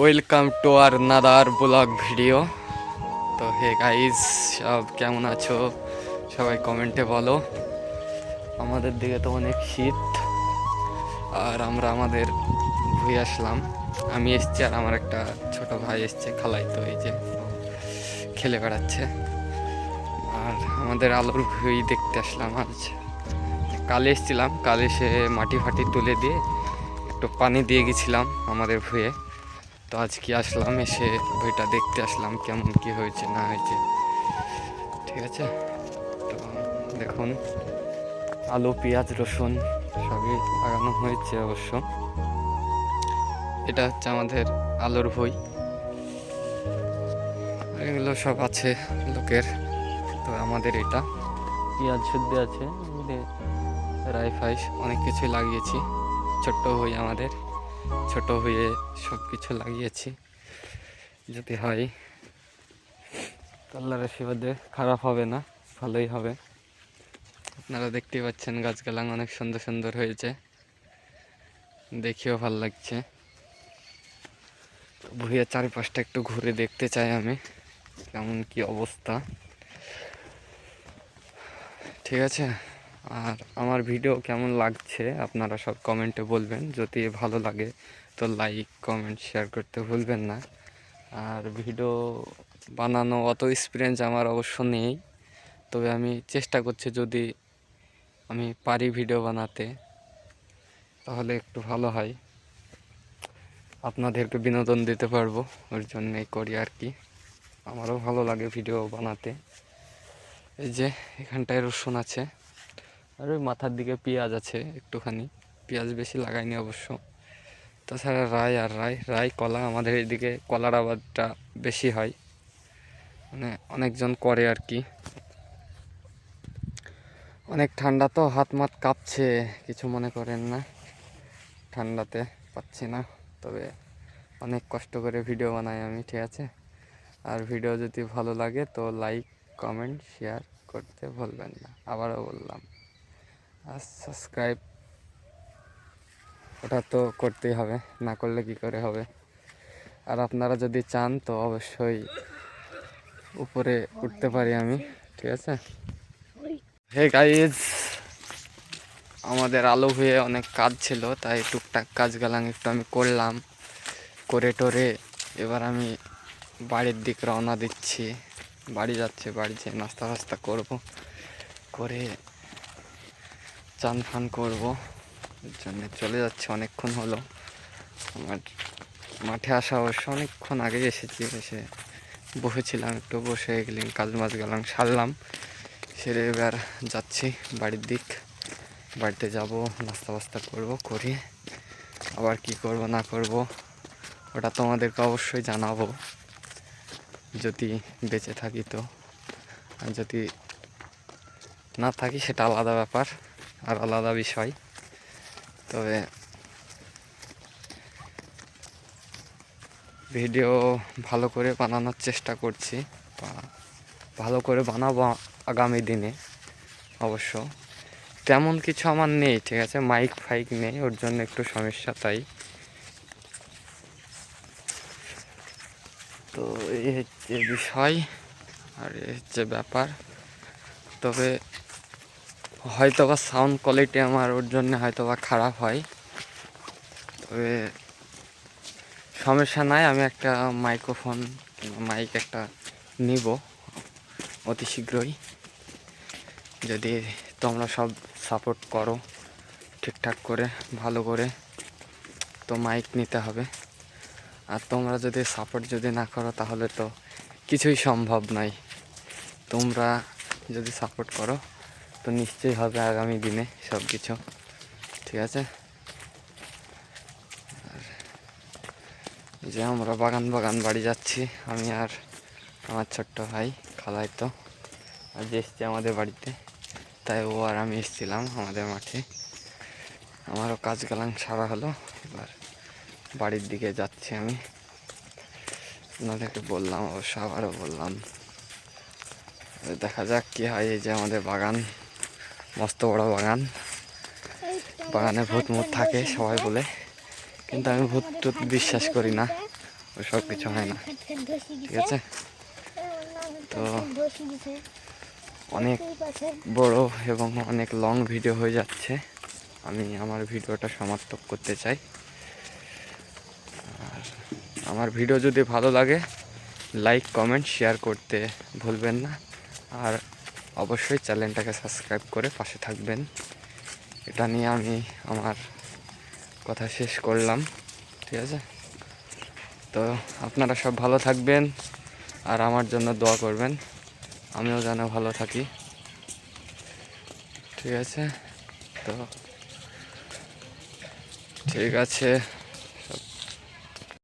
Welcome to another blog video তো hey guys সব কেমন আছো? সবাই কমেন্টে বলো। আমাদের দিকে তো অনেক শীত। আর আমরা আমাদের ঘুরে আসলাম। আমি এসছি আর আমার একটা ছোট ভাই এসছে খালাই তো এই যে খেলে বেড়াচ্ছে। আর আমাদের আলোর ভুই দেখতে আসলাম আজ। কালে এসছিলাম, কালে এসে মাটি ফাটি তুলে দিয়ে একটু পানি দিয়ে গেছিলাম আমাদের ভুঁয়ে তো আজকে আসলাম এসে বইটা দেখতে আসলাম কেমন কি হয়েছে, না হয়েছে। ঠিক আছে? তো দেখুন, আলু, পেঁয়াজ, রসুন সবই লাগানো হয়েছে অবশ্য। এটা হচ্ছে আমাদের আলুর ভই এগুলো সব আছে লোকের, তো আমাদের এটা। পেঁয়াজ শুদ্ধ আছে রাই ফাইস অনেক কিছুই লাগিয়েছি। ছোট্ট হই আমাদের। ছোট হয়ে সব কিছু লাগিয়েছি। যদি হয় আল্লাহর আশীর্বাদে খারাপ হবে না, ভালোই হবে। আপনারা দেখতেই পাচ্ছেন গাছগালাং অনেক সুন্দর সুন্দর হয়েছে। দেখেও ভালো লাগছে। ভুঁইয়া চারিপাশটা একটু ঘুরে দেখতে চাই আমি, কেমন কি অবস্থা। ঠিক আছে? আর আমার ভিডিও কেমন লাগছে আপনারা সব কমেন্টে বলবেন। যদি ভালো লাগে তো লাইক কমেন্ট শেয়ার করতে ভুলবেন না। আর ভিডিও বানানো অত এক্সপিরিয়েন্স আমার অবশ্য নেই। তবে আমি চেষ্টা করছি যদি আমি পারি ভিডিও বানাতে, তাহলে একটু ভালো হয়। আপনাদেরকে বিনোদন দিতে পারব, ওর জন্যই করি আর কি। আমারও ভালো লাগে ভিডিও বানাতে। এই যে, এখানটায় রসুন আছে। আর ওই মাথার দিকে পেঁয়াজ আছে একটুখানি। পেঁয়াজ বেশি লাগাইনি অবশ্য। তাছাড়া রায় আর রায় রায় কলা আমাদের এইদিকে কলার আবাদটা বেশি হয়। মানে অনেকজন করে আর কি। অনেক ঠান্ডা তো হাত মাত কাঁপছে, কিছু মনে করেন না। ঠান্ডাতে পাচ্ছি না, তবে অনেক কষ্ট করে ভিডিও বানাই আমি, ঠিক আছে? আর ভিডিও যদি ভালো লাগে তো লাইক, কমেন্ট, শেয়ার করতে ভুলবেন না। আবারও বললাম। আর সাবস্ক্রাইব ওটা তো করতেই হবে, না করলে কি করে হবে? আর আপনারা যদি চান তো অবশ্যই উপরে উঠতে পারি আমি, ঠিক আছে? হে গাইজ আমাদের আলো হয়ে অনেক কাজ ছিল, তাই টুকটাক কাজ গেলাম একটু আমি করলাম। করে টোরে এবার আমি বাড়ির দিক রওনা দিচ্ছি। বাড়ি যাচ্ছে, বাড়ি যেয়ে নাস্তা ফাস্তা করব। করে চান ফান করব। এর জন্য চলে যাচ্ছে, অনেকক্ষণ হলো। আমার মাঠে আসা অবশ্য অনেকক্ষণ আগে এসেছি, এসে বসেছিলাম, একটু বসে গেলাম কাজ মাছ গেলাম, সারলাম। সেরে এবার যাচ্ছি বাড়ির দিক। বাড়িতে যাব, নাস্তা বাস্তা করব, করে। আবার কি করব, না করব, ওটা তোমাদেরকে অবশ্যই জানাব। যদি বেঁচে থাকি তো। আর যদি না থাকি, সেটা আলাদা ব্যাপার। আর আলাদা বিষয়। তবে ভিডিও ভালো করে বানানোর চেষ্টা করছি বা ভালো করে বানাবো আগামী দিনে অবশ্য। তেমন কিছু আমার নেই, ঠিক আছে? মাইক ফাইক নেই, ওর জন্য একটু সমস্যা তাই। তো এই হচ্ছে বিষয়, আর এই হচ্ছে ব্যাপার। তবে হয়তো বা সাউন্ড কোয়ালিটি আমার ওর জন্য হয়তো বা খারাপ হয়। তবে সমস্যা নাই, আমি একটা মাইক্রোফোন মাইক একটা নিব অতি শীঘ্রই। যদি তোমরা সব সাপোর্ট করো ঠিকঠাক করে, ভালো করে, তো মাইক নিতে হবে। আর তোমরা যদি সাপোর্ট যদি না করো, তাহলে তো কিছুই সম্ভব নয়। তোমরা যদি সাপোর্ট করো তো নিশ্চয়ই হবে আগামী দিনে সব কিছু ঠিক আছে? আর যে আমরা বাগান বাগান বাড়ি যাচ্ছি। আমি আর আমার ছোট্ট ভাই খালাই তো। আজ এসছি আমাদের বাড়িতে, তাই ও আর আমি এসেছিলাম আমাদের মাঠে। আমারও কাজ গালাং সারা হলো, এবার বাড়ির দিকে যাচ্ছি আমি। আপনাদেরকে বললাম, অবশ্য আবারও বললাম। দেখা যাক কি হয় এই যে আমাদের বাগান। মস্ত বড় বাগান। বাগানে ভূত মুত থাকে সবাই বলে। কিন্তু আমি ভূত টুত বিশ্বাস করি না। ওসব কিছু হয় না। ঠিক আছে? তো অনেক বড় এবং অনেক লং ভিডিও হয়ে যাচ্ছে। আমি আমার ভিডিওটা সমাপ্ত করতে চাই। আর আমার ভিডিও যদি ভালো লাগে, লাইক, কমেন্ট, শেয়ার করতে ভুলবেন না। আর অবশ্যই চ্যানেলটাকে সাবস্ক্রাইব করে পাশে থাকবেন। এটা নিয়ে আমি আমার কথা শেষ করলাম, ঠিক আছে? তো আপনারা সব ভালো থাকবেন আর আমার জন্য দোয়া করবেন। আমিও যেন ভালো থাকি, ঠিক আছে? তো ঠিক আছে।